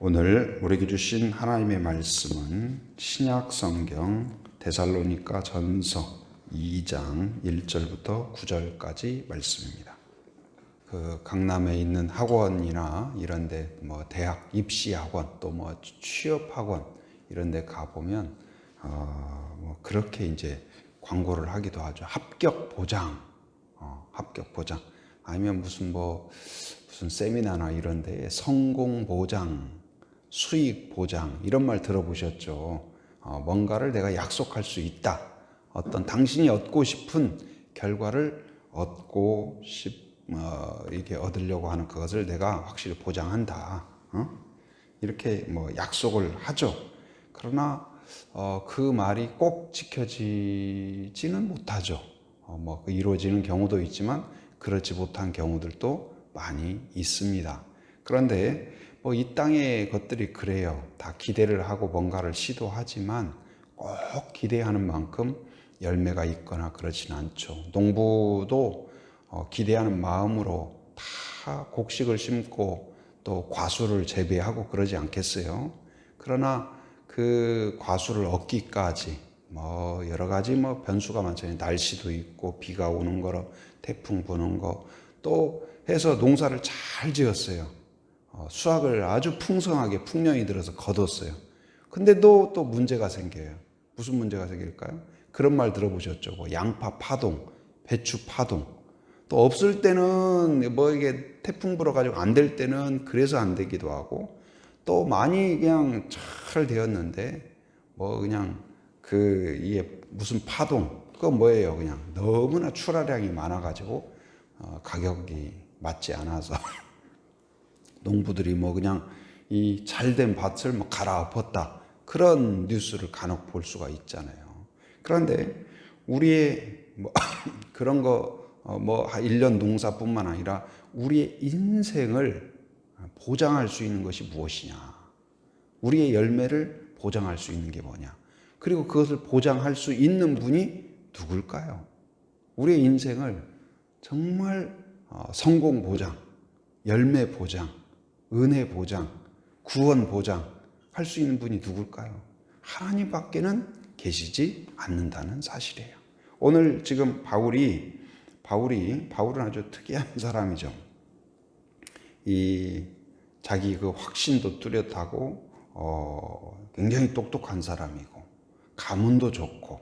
오늘 우리에게 주신 하나님의 말씀은 신약 성경 데살로니가 전서 2장 1절부터 9절까지 말씀입니다. 그 강남에 있는 학원이나 이런데 뭐 대학 입시 학원 또 뭐 취업 학원 이런데 가 보면 어뭐 그렇게 이제 광고를 하기도 하죠. 합격 보장, 어, 합격 보장 아니면 무슨 뭐 무슨 세미나나 이런데 성공 보장, 수익 보장 이런 말 들어보셨죠? 어, 뭔가를 내가 약속할 수 있다. 어떤 당신이 얻고 싶은 결과를 얻고 싶 어, 이렇게 얻으려고 하는 그것을 내가 확실히 보장한다. 어? 이렇게 뭐 약속을 하죠. 그러나 어, 그 말이 꼭 지켜지지는 못하죠. 어, 뭐 이루어지는 경우도 있지만 그렇지 못한 경우들도 많이 있습니다. 그런데 뭐 이 땅의 것들이 그래요. 다 기대를 하고 뭔가를 시도하지만 꼭 기대하는 만큼 열매가 있거나 그렇진 않죠. 농부도 어, 기대하는 마음으로 다 곡식을 심고 또 과수를 재배하고 그러지 않겠어요. 그러나 그 과수를 얻기까지 뭐 여러 가지 뭐 변수가 많잖아요. 날씨도 있고 비가 오는 거로 태풍 부는 거 또 해서 농사를 잘 지었어요. 어, 수확을 아주 풍성하게 풍년이 들어서 거뒀어요. 근데도 또 문제가 생겨요. 무슨 문제가 생길까요? 그런 말 들어보셨죠? 뭐 양파 파동, 배추 파동. 또 없을 때는 뭐 이게 태풍 불어가지고 안 될 때는 그래서 안 되기도 하고 또 많이 그냥 잘 되었는데 뭐 그냥 그 이게 무슨 파동 그거 뭐예요? 그냥 너무나 출하량이 많아가지고 어, 가격이 맞지 않아서 농부들이 뭐 그냥 이 잘된 밭을 뭐 갈아엎었다 그런 뉴스를 간혹 볼 수가 있잖아요. 그런데 우리의 뭐 그런 거뭐 1년 농사뿐만 아니라 우리의 인생을 보장할 수 있는 것이 무엇이냐? 우리의 열매를 보장할 수 있는 게 뭐냐? 그리고 그것을 보장할 수 있는 분이 누굴까요? 우리의 인생을 정말 어, 성공 보장, 열매 보장, 은혜 보장, 구원 보장 할 수 있는 분이 누굴까요? 하나님밖에는 계시지 않는다는 사실이에요. 오늘 지금 바울이 바울이 바울은 아주 특이한 사람이죠. 이 자기 그 확신도 뚜렷하고 어, 굉장히 똑똑한 사람이고 가문도 좋고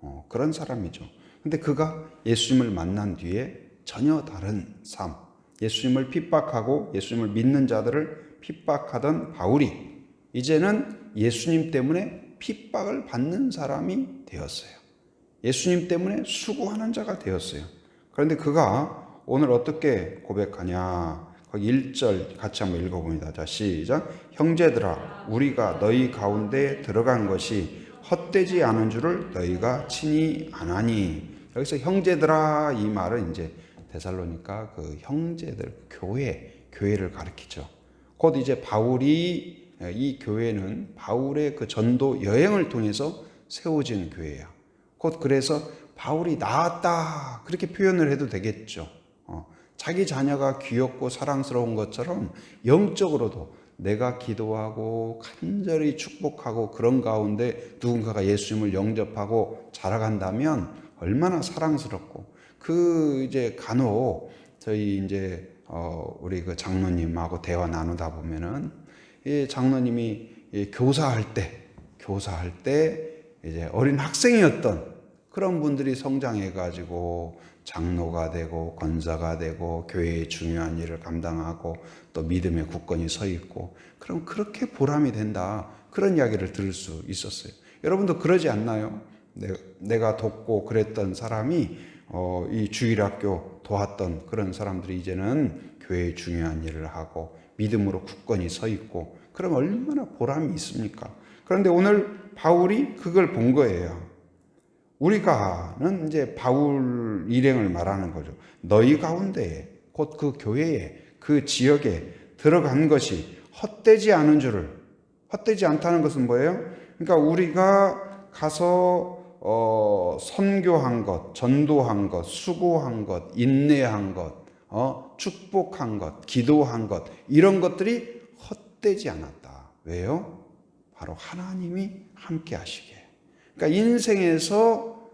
어, 그런 사람이죠. 근데 그가 예수님을 만난 뒤에 전혀 다른 삶, 예수님을 핍박하고 예수님을 믿는 자들을 핍박하던 바울이 이제는 예수님 때문에 핍박을 받는 사람이 되었어요. 예수님 때문에 수고하는 자가 되었어요. 그런데 그가 오늘 어떻게 고백하냐? 거기 1절 같이 한번 읽어봅니다. 자, 시작. 형제들아, 우리가 너희 가운데 들어간 것이 헛되지 않은 줄을 너희가 친히 아나니. 여기서 형제들아 이 말은 이제 데살로니까 그 형제들 교회 교회를 가리키죠. 곧 이제 바울이 이 교회는 바울의 그 전도 여행을 통해서 세워진 교회야. 곧 그래서 바울이 나았다 그렇게 표현을 해도 되겠죠. 어, 자기 자녀가 귀엽고 사랑스러운 것처럼 영적으로도 내가 기도하고 간절히 축복하고 그런 가운데 누군가가 예수님을 영접하고 자라간다면 얼마나 사랑스럽고 그 이제 간혹 저희 이제 어 우리 그 장로님하고 대화 나누다 보면은 이 장로님이 이 교사할 때 교사할 때 이제 어린 학생이었던 그런 분들이 성장해 가지고 장로가 되고 권사가 되고 교회의 중요한 일을 감당하고 또 믿음의 굳건히 서 있고 그럼 그렇게 보람이 된다 그런 이야기를 들을 수 있었어요. 여러분도 그러지 않나요? 내가 돕고 그랬던 사람이 어, 이 주일학교 도왔던 그런 사람들이 이제는 교회의 중요한 일을 하고 믿음으로 굳건히 서 있고 그럼 얼마나 보람이 있습니까? 그런데 오늘 바울이 그걸 본 거예요. 우리가는 이제 바울 일행을 말하는 거죠. 너희 가운데 곧 그 교회에 그 지역에 들어간 것이 헛되지 않은 줄을 헛되지 않다는 것은 뭐예요? 그러니까 우리가 가서 어, 선교한 것, 전도한 것, 수고한 것, 인내한 것, 어, 축복한 것, 기도한 것, 이런 것들이 헛되지 않았다. 왜요? 바로 하나님이 함께 하시게. 그러니까 인생에서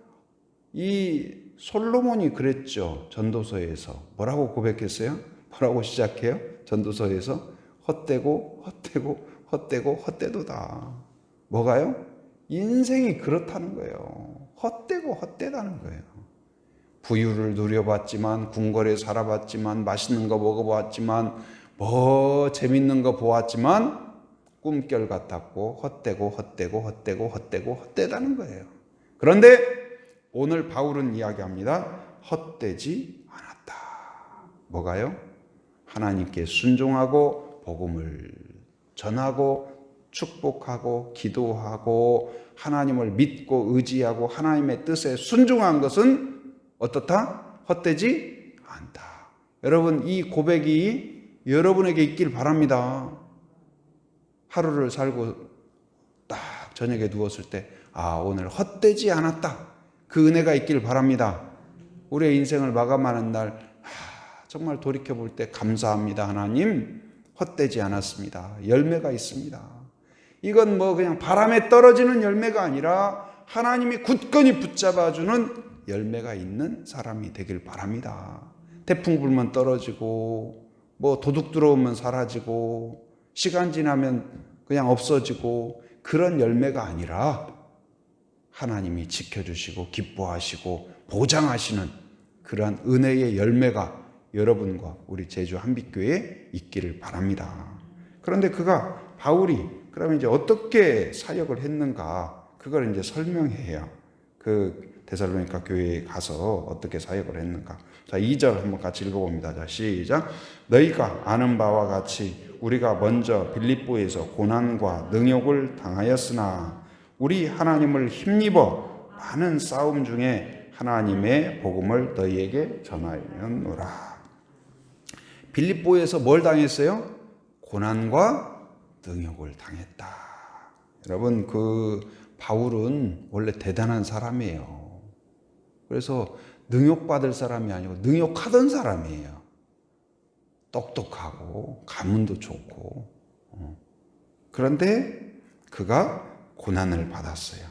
이 솔로몬이 그랬죠. 전도서에서. 뭐라고 고백했어요? 뭐라고 시작해요? 전도서에서 헛되고 헛되고 헛되고 헛되도다. 뭐가요? 인생이 그렇다는 거예요. 헛되고 헛되다는 거예요. 부유를 누려봤지만 궁궐에 살아봤지만 맛있는 거 먹어봤지만 뭐 재밌는 거 보았지만 꿈결 같았고 헛되고 헛되고 헛되고 헛되고 헛되다는 거예요. 그런데 오늘 바울은 이야기합니다. 헛되지 않았다. 뭐가요? 하나님께 순종하고 복음을 전하고 축복하고 기도하고 하나님을 믿고 의지하고 하나님의 뜻에 순종한 것은 어떻다? 헛되지 않다. 여러분 이 고백이 여러분에게 있길 바랍니다. 하루를 살고 딱 저녁에 누웠을 때, 아, 오늘 헛되지 않았다. 그 은혜가 있길 바랍니다. 우리의 인생을 마감하는 날, 아, 정말 돌이켜 볼 때 감사합니다. 하나님, 헛되지 않았습니다. 열매가 있습니다. 이건 뭐 그냥 바람에 떨어지는 열매가 아니라 하나님이 굳건히 붙잡아주는 열매가 있는 사람이 되길 바랍니다. 태풍 불면 떨어지고, 뭐 도둑 들어오면 사라지고, 시간 지나면 그냥 없어지고 그런 열매가 아니라 하나님이 지켜주시고 기뻐하시고 보장하시는 그러한 은혜의 열매가 여러분과 우리 제주 한빛교회에 있기를 바랍니다. 그런데 그가 바울이 그러면 이제 어떻게 사역을 했는가 그걸 이제 설명해요. 그 데살로니가 교회에 가서 어떻게 사역을 했는가. 자, 2절 한번 같이 읽어봅니다. 자, 시작. 너희가 아는 바와 같이 우리가 먼저 빌립보에서 고난과 능욕을 당하였으나 우리 하나님을 힘입어 많은 싸움 중에 하나님의 복음을 너희에게 전하였노라. 빌립보에서 뭘 당했어요? 고난과 능욕을 당했다. 여러분 그 바울은 원래 대단한 사람이에요. 그래서 능욕받을 사람이 아니고 능욕하던 사람이에요. 똑똑하고 가문도 좋고 어. 그런데 그가 고난을 받았어요.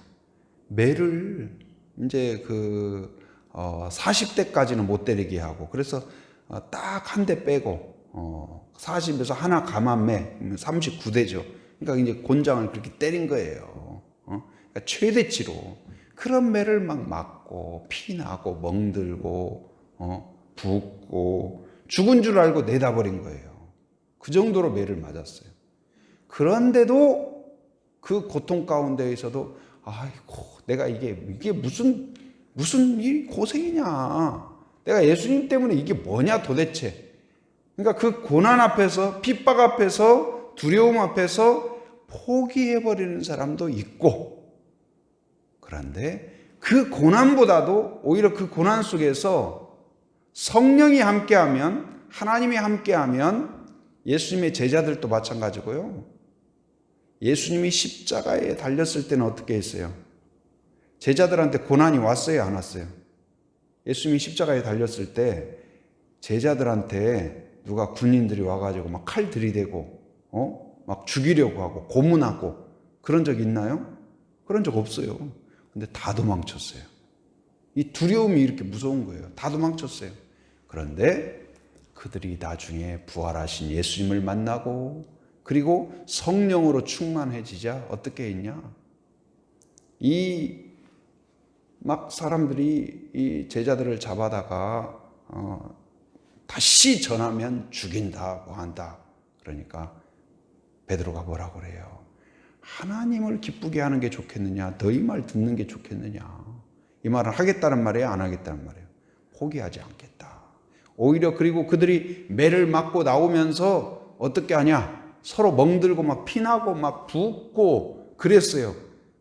매를 이제 그 어, 40대까지는 못 때리게 하고 그래서 어, 딱한 대 빼고 어, 40에서 하나 감한 매 39대죠. 그러니까 이제 곤장을 그렇게 때린 거예요. 어? 그러니까 최대치로 그런 매를 막 맞고 피나고 멍들고 어? 붓고 죽은 줄 알고 내다버린 거예요. 그 정도로 매를 맞았어요. 그런데도 그 고통 가운데에서도 아이고 내가 이게 이게 무슨 무슨 이 고생이냐. 내가 예수님 때문에 이게 뭐냐 도대체. 그러니까 그 고난 앞에서 핍박 앞에서 두려움 앞에서 포기해 버리는 사람도 있고 그런데 그 고난보다도 오히려 그 고난 속에서 성령이 함께하면 하나님이 함께하면 예수님의 제자들도 마찬가지고요. 예수님이 십자가에 달렸을 때는 어떻게 했어요? 제자들한테 고난이 왔어요, 안 왔어요? 예수님이 십자가에 달렸을 때 제자들한테 누가 군인들이 와가지고 막 칼 들이대고, 어? 막 죽이려고 하고 고문하고 그런 적 있나요? 그런 적 없어요. 근데 다 도망쳤어요. 이 두려움이 이렇게 무서운 거예요. 다 도망쳤어요. 그런데 그들이 나중에 부활하신 예수님을 만나고 그리고 성령으로 충만해지자 어떻게 했냐? 이 막 사람들이 이 제자들을 잡아다가 어, 다시 전하면 죽인다, 뭐 한다. 그러니까 베드로가 뭐라고 그래요? 하나님을 기쁘게 하는 게 좋겠느냐? 너희 말 듣는 게 좋겠느냐? 이 말은 하겠다는 말이에요? 안 하겠다는 말이에요? 포기하지 않겠다. 오히려 그리고 그들이 매를 맞고 나오면서 어떻게 하냐? 서로 멍들고 막 피나고 막 붓고 그랬어요.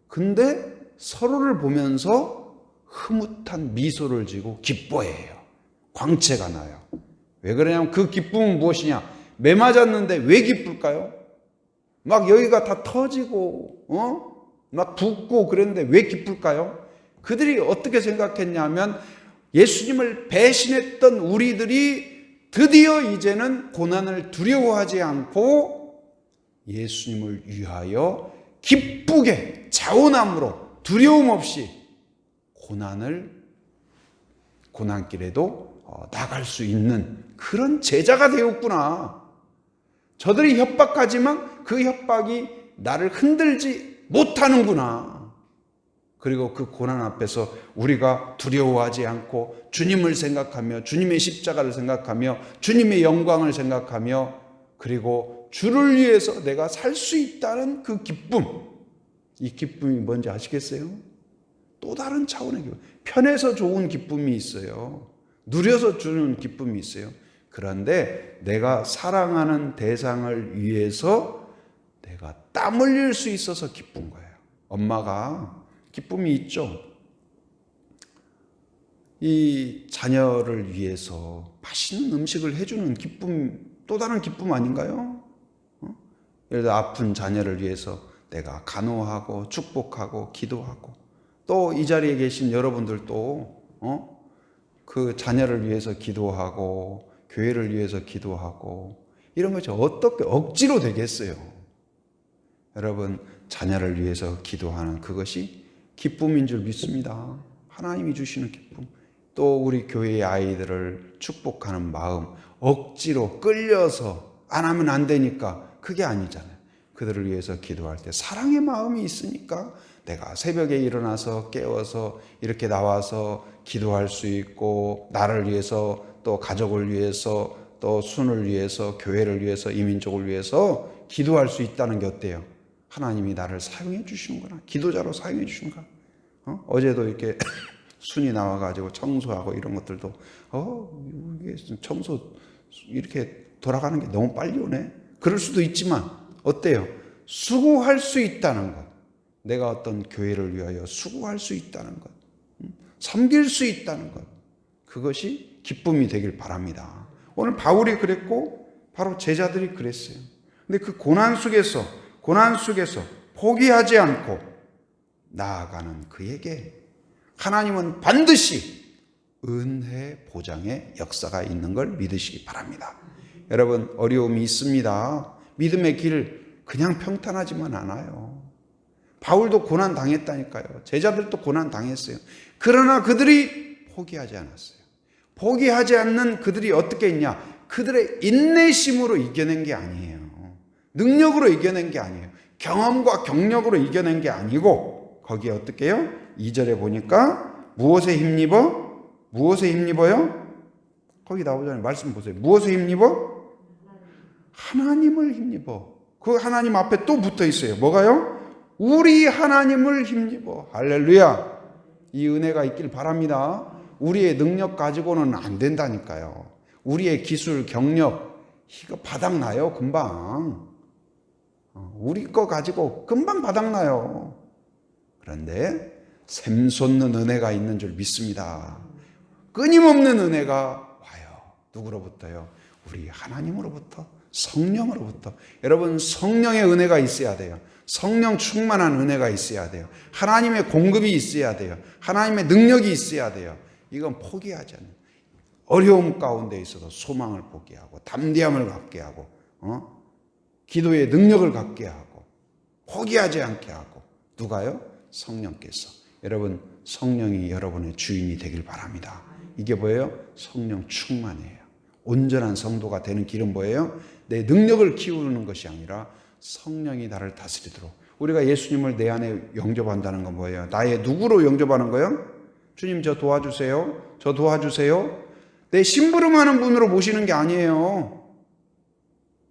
근데 서로를 보면서 흐뭇한 미소를 지고 기뻐해요. 광채가 나요. 왜 그러냐면 그 기쁨은 무엇이냐? 매 맞았는데 왜 기쁠까요? 막 여기가 다 터지고, 어? 막 붓고 그랬는데 왜 기쁠까요? 그들이 어떻게 생각했냐면 예수님을 배신했던 우리들이 드디어 이제는 고난을 두려워하지 않고 예수님을 위하여 기쁘게 자원함으로 두려움 없이 고난을 고난길에도 어, 나갈 수 있는 그런 제자가 되었구나. 저들이 협박하지만 그 협박이 나를 흔들지 못하는구나. 그리고 그 고난 앞에서 우리가 두려워하지 않고 주님을 생각하며 주님의 십자가를 생각하며 주님의 영광을 생각하며 그리고 주를 위해서 내가 살 수 있다는 그 기쁨. 이 기쁨이 뭔지 아시겠어요? 또 다른 차원의 기쁨. 편해서 좋은 기쁨이 있어요. 누려서 주는 기쁨이 있어요. 그런데 내가 사랑하는 대상을 위해서 내가 땀 흘릴 수 있어서 기쁜 거예요. 엄마가 기쁨이 있죠. 이 자녀를 위해서 맛있는 음식을 해주는 기쁨, 또 다른 기쁨 아닌가요? 어? 예를 들어 아픈 자녀를 위해서 내가 간호하고 축복하고 기도하고 또 이 자리에 계신 여러분들도 어? 그 자녀를 위해서 기도하고 교회를 위해서 기도하고 이런 것이 어떻게 억지로 되겠어요? 여러분 자녀를 위해서 기도하는 그것이 기쁨인 줄 믿습니다. 하나님이 주시는 기쁨. 또 우리 교회의 아이들을 축복하는 마음 억지로 끌려서 안 하면 안 되니까 그게 아니잖아요. 그들을 위해서 기도할 때 사랑의 마음이 있으니까 내가 새벽에 일어나서 깨워서 이렇게 나와서 기도할 수 있고 나를 위해서 또 가족을 위해서 또 순을 위해서 교회를 위해서 이민족을 위해서 기도할 수 있다는 게 어때요? 하나님이 나를 사용해 주시는구나. 기도자로 사용해 주시는가. 어? 어제도 이렇게 순이 나와가지고 청소하고 이런 것들도 어 이게 청소 이렇게 돌아가는 게 너무 빨리 오네. 그럴 수도 있지만 어때요? 수고할 수 있다는 것. 내가 어떤 교회를 위하여 수고할 수 있다는 것. 음? 섬길 수 있다는 것. 그것이 기쁨이 되길 바랍니다. 오늘 바울이 그랬고 바로 제자들이 그랬어요. 근데 그 고난 속에서 고난 속에서 포기하지 않고 나아가는 그에게 하나님은 반드시 은혜 보장의 역사가 있는 걸 믿으시기 바랍니다. 여러분 어려움이 있습니다. 믿음의 길 그냥 평탄하지만 않아요. 바울도 고난 당했다니까요. 제자들도 고난 당했어요. 그러나 그들이 포기하지 않았어요. 포기하지 않는 그들이 어떻게 했냐? 그들의 인내심으로 이겨낸 게 아니에요. 능력으로 이겨낸 게 아니에요. 경험과 경력으로 이겨낸 게 아니고 거기에 어떻게 해요? 2절에 보니까 무엇에 힘입어? 무엇에 힘입어요? 거기 나오잖아요. 말씀 보세요. 무엇에 힘입어? 하나님을 힘입어. 그 하나님 앞에 또 붙어 있어요. 뭐가요? 우리 하나님을 힘입어. 할렐루야. 이 은혜가 있길 바랍니다. 우리의 능력 가지고는 안 된다니까요. 우리의 기술, 경력, 이거 바닥나요, 금방. 어, 우리 거 가지고 금방 바닥나요. 그런데 샘솟는 은혜가 있는 줄 믿습니다. 끊임없는 은혜가 와요. 누구로부터요? 우리 하나님으로부터, 성령으로부터. 여러분, 성령의 은혜가 있어야 돼요. 성령 충만한 은혜가 있어야 돼요. 하나님의 공급이 있어야 돼요. 하나님의 능력이 있어야 돼요. 이건 포기하지 않는. 어려움 가운데 있어서 소망을 포기하고, 담대함을 갖게 하고, 어? 기도의 능력을 갖게 하고, 포기하지 않게 하고, 누가요? 성령께서. 여러분, 성령이 여러분의 주인이 되길 바랍니다. 이게 뭐예요? 성령 충만이에요. 온전한 성도가 되는 길은 뭐예요? 내 능력을 키우는 것이 아니라 성령이 나를 다스리도록. 우리가 예수님을 내 안에 영접한다는 건 뭐예요? 나의 누구로 영접하는 거예요? 주님 저 도와주세요. 저 도와주세요. 내 심부름하는 분으로 모시는 게 아니에요.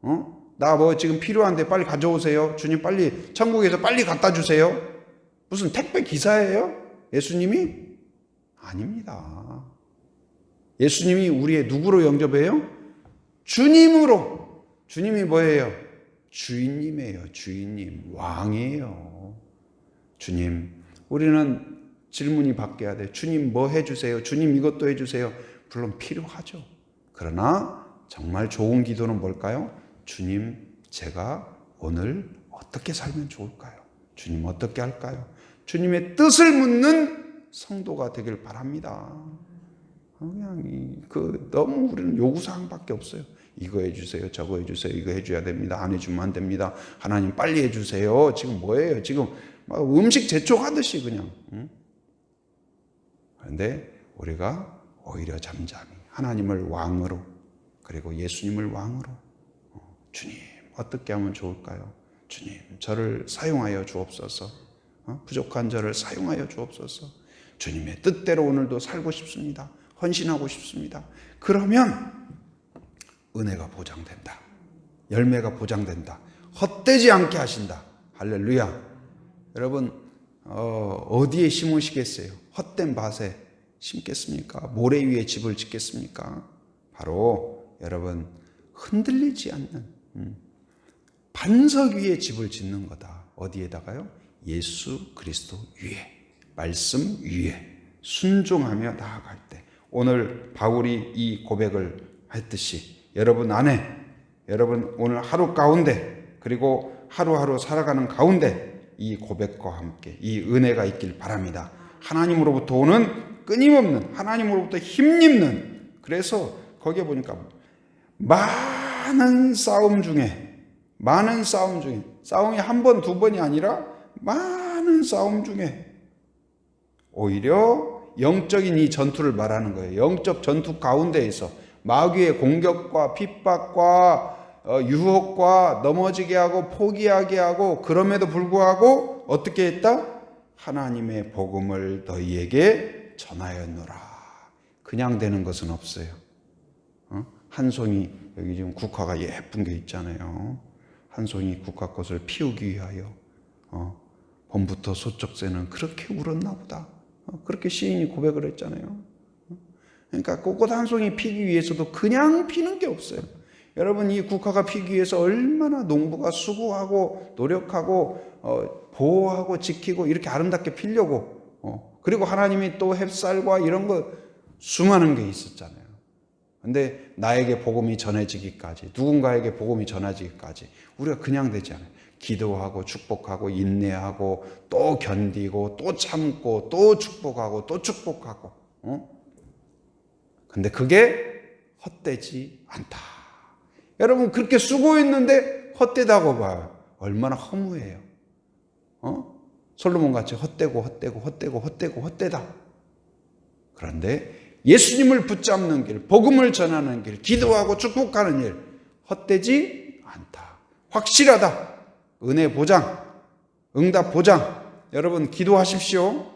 어? 나 뭐 지금 필요한데 빨리 가져오세요. 주님 빨리 천국에서 빨리 갖다 주세요. 무슨 택배 기사예요? 예수님이? 아닙니다. 예수님이 우리의 누구로 영접해요? 주님으로. 주님이 뭐예요? 주인님이에요. 주인님. 왕이에요. 주님. 우리는 질문이 바뀌어야 돼. 주님 뭐 해주세요? 주님 이것도 해주세요. 물론 필요하죠. 그러나 정말 좋은 기도는 뭘까요? 주님, 제가 오늘 어떻게 살면 좋을까요? 주님 어떻게 할까요? 주님의 뜻을 묻는 성도가 되길 바랍니다. 그냥 그 너무 우리는 요구사항밖에 없어요. 이거 해주세요, 저거 해주세요, 이거 해줘야 됩니다. 안 해주면 안 됩니다. 하나님 빨리 해주세요. 지금 뭐예요? 지금 막 음식 재촉하듯이 그냥. 응? 그런데 우리가 오히려 잠잠히 하나님을 왕으로 그리고 예수님을 왕으로 어, 주님 어떻게 하면 좋을까요? 주님 저를 사용하여 주옵소서. 어? 부족한 저를 사용하여 주옵소서. 주님의 뜻대로 오늘도 살고 싶습니다. 헌신하고 싶습니다. 그러면 은혜가 보장된다. 열매가 보장된다. 헛되지 않게 하신다. 할렐루야. 여러분 어, 어디에 심으시겠어요? 헛된 밭에 심겠습니까? 모래 위에 집을 짓겠습니까? 바로 여러분 흔들리지 않는 음, 반석 위에 집을 짓는 거다. 어디에다가요? 예수 그리스도 위에 말씀 위에 순종하며 나아갈 때 오늘 바울이 이 고백을 했듯이 여러분 안에 여러분 오늘 하루 가운데 그리고 하루하루 살아가는 가운데 이 고백과 함께 이 은혜가 있길 바랍니다. 하나님으로부터 오는 끊임없는 하나님으로부터 힘입는 그래서 거기에 보니까 많은 싸움 중에 많은 싸움 중에 싸움이 한 번 두 번이 아니라 많은 싸움 중에 오히려 영적인 이 전투를 말하는 거예요. 영적 전투 가운데에서 마귀의 공격과 핍박과 어, 유혹과 넘어지게 하고 포기하게 하고 그럼에도 불구하고 어떻게 했다? 하나님의 복음을 너희에게 전하였노라. 그냥 되는 것은 없어요. 어? 한 송이 여기 지금 국화가 예쁜 게 있잖아요. 한 송이 국화 꽃을 피우기 위하여 어, 봄부터 소쩍새는 그렇게 울었나 보다. 어, 그렇게 시인이 고백을 했잖아요. 어? 그러니까 꽃한 송이 피기 위해서도 그냥 피는 게 없어요. 여러분 이 국화가 피기 위해서 얼마나 농부가 수고하고 노력하고 어, 보호하고 지키고 이렇게 아름답게 피려고 어, 그리고 하나님이 또 햇살과 이런 거 수많은 게 있었잖아요. 근데 나에게 복음이 전해지기까지 누군가에게 복음이 전해지기까지 우리가 그냥 되지 않아요. 기도하고 축복하고 인내하고 또 견디고 또 참고 또 축복하고 또 축복하고 어? 근데 그게 헛되지 않다. 여러분 그렇게 수고했는데 헛되다고 봐요. 얼마나 허무해요. 어? 솔로몬 같이 헛되고 헛되고 헛되고 헛되고 헛되다. 그런데 예수님을 붙잡는 길, 복음을 전하는 길, 기도하고 축복하는 일 헛되지 않다. 확실하다. 은혜 보장, 응답 보장. 여러분 기도하십시오.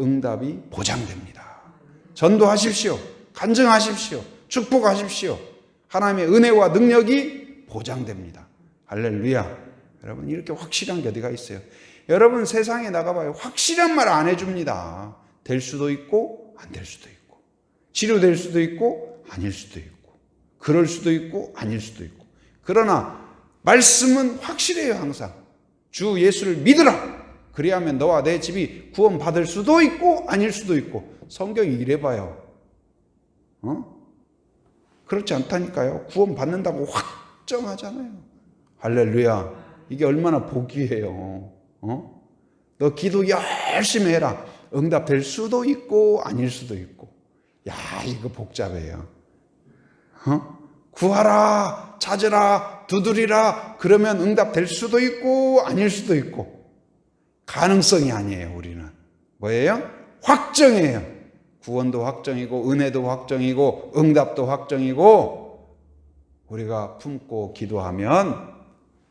응답이 보장됩니다. 전도하십시오. 간증하십시오. 축복하십시오. 하나님의 은혜와 능력이 보장됩니다. 할렐루야. 여러분 이렇게 확실한 게 어디가 있어요? 여러분 세상에 나가봐요. 확실한 말 안 해줍니다. 될 수도 있고 안 될 수도 있고 치료될 수도 있고 아닐 수도 있고 그럴 수도 있고 아닐 수도 있고 그러나 말씀은 확실해요 항상 주 예수를 믿으라 그리하면 너와 내 집이 구원 받을 수도 있고 아닐 수도 있고 성경이 이래봐요 어? 그렇지 않다니까요 구원 받는다고 확정하잖아요 할렐루야 이게 얼마나 복이에요 어? 너 기도 열심히 해라 응답될 수도 있고 아닐 수도 있고. 야, 이거 복잡해요. 어? 구하라, 찾으라, 두드리라. 그러면 응답될 수도 있고 아닐 수도 있고. 가능성이 아니에요, 우리는. 뭐예요? 확정이에요. 구원도 확정이고 은혜도 확정이고 응답도 확정이고 우리가 품고 기도하면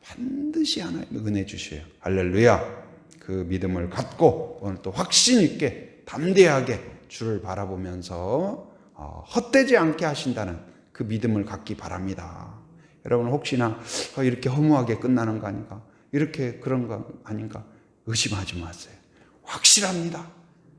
반드시 하나님 은혜 주셔요. 할렐루야. 그 믿음을 갖고 오늘 또 확신 있게 담대하게 주를 바라보면서 어, 헛되지 않게 하신다는 그 믿음을 갖기 바랍니다. 여러분 혹시나 어, 이렇게 허무하게 끝나는 거 아닌가? 이렇게 그런 거 아닌가? 의심하지 마세요. 확실합니다.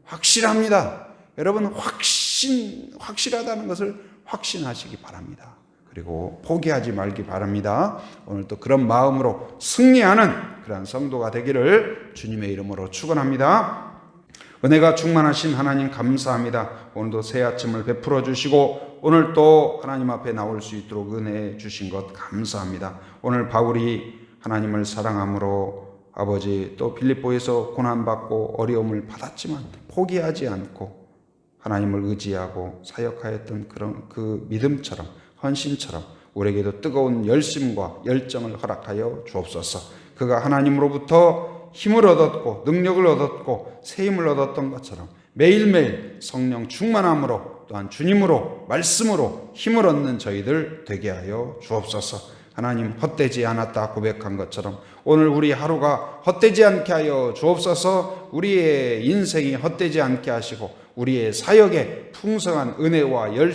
확실합니다. 여러분 확신 확실하다는 것을 확신하시기 바랍니다. 그리고 포기하지 말기 바랍니다. 오늘 또 그런 마음으로 승리하는 그러한 성도가 되기를 주님의 이름으로 축원합니다. 은혜가 충만하신 하나님 감사합니다. 오늘도 새 아침을 베풀어 주시고 오늘 또 하나님 앞에 나올 수 있도록 은혜 주신 것 감사합니다. 오늘 바울이 하나님을 사랑함으로 아버지 또 빌립보에서 고난받고 어려움을 받았지만 포기하지 않고 하나님을 의지하고 사역하였던 그런 그 믿음처럼 헌신처럼 우리에게도 뜨거운 열심과 열정을 허락하여 주옵소서. 그가 하나님으로부터 힘을 얻었고 능력을 얻었고 새 힘을 얻었던 것처럼 매일매일 성령 충만함으로 또한 주님으로 말씀으로 힘을 얻는 저희들 되게 하여 주옵소서. 하나님 헛되지 않았다 고백한 것처럼 오늘 우리 하루가 헛되지 않게 하여 주옵소서. 우리의 인생이 헛되지 않게 하시고 우리의 사역에 풍성한 은혜와 열,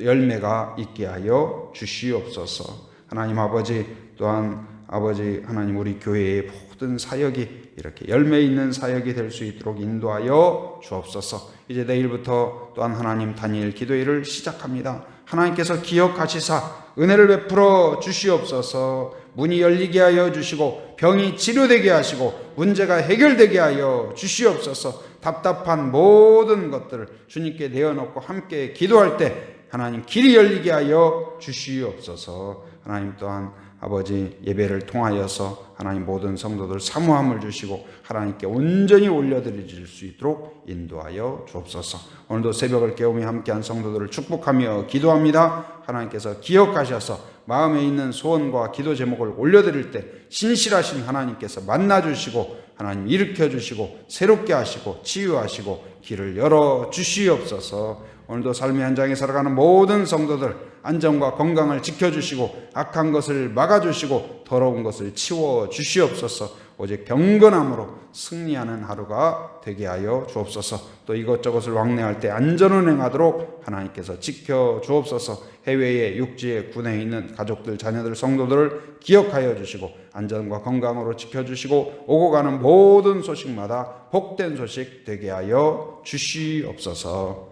열매가 있게 하여 주시옵소서. 하나님 아버지 또한 아버지 하나님 우리 교회의 모든 사역이 이렇게 열매 있는 사역이 될 수 있도록 인도하여 주옵소서. 이제 내일부터 또한 하나님 단일 기도회를 시작합니다. 하나님께서 기억하시사 은혜를 베풀어 주시옵소서. 문이 열리게 하여 주시고 병이 치료되게 하시고 문제가 해결되게 하여 주시옵소서. 답답한 모든 것들을 주님께 내어놓고 함께 기도할 때 하나님 길이 열리게 하여 주시옵소서. 하나님 또한 아버지 예배를 통하여서 하나님 모든 성도들 사모함을 주시고 하나님께 온전히 올려드릴 수 있도록 인도하여 주옵소서. 오늘도 새벽을 깨우며 함께한 성도들을 축복하며 기도합니다. 하나님께서 기억하셔서 마음에 있는 소원과 기도 제목을 올려드릴 때 신실하신 하나님께서 만나주시고 하나님 일으켜 주시고 새롭게 하시고 치유하시고 길을 열어 주시옵소서. 오늘도 삶의 현장에 살아가는 모든 성도들 안전과 건강을 지켜주시고 악한 것을 막아주시고 더러운 것을 치워 주시옵소서. 오직 경건함으로 승리하는 하루가 되게 하여 주옵소서. 또 이것저것을 왕래할 때 안전운행하도록 하나님께서 지켜 주옵소서. 해외에 육지에 군에 있는 가족들, 자녀들, 성도들을 기억하여 주시고 안전과 건강으로 지켜주시고 오고 가는 모든 소식마다 복된 소식 되게 하여 주시옵소서.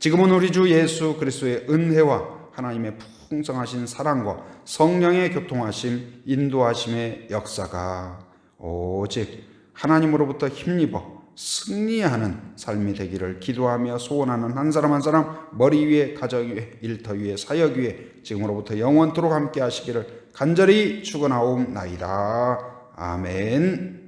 지금은 우리 주 예수 그리스도의 은혜와 하나님의 풍성하신 사랑과 성령의 교통하심, 인도하심의 역사가 오직 하나님으로부터 힘입어 승리하는 삶이 되기를 기도하며 소원하는 한 사람 한 사람 머리 위에 가정 위에 일터 위에 사역 위에 지금으로부터 영원토록 함께 하시기를 간절히 축원하옵나이다. 아멘.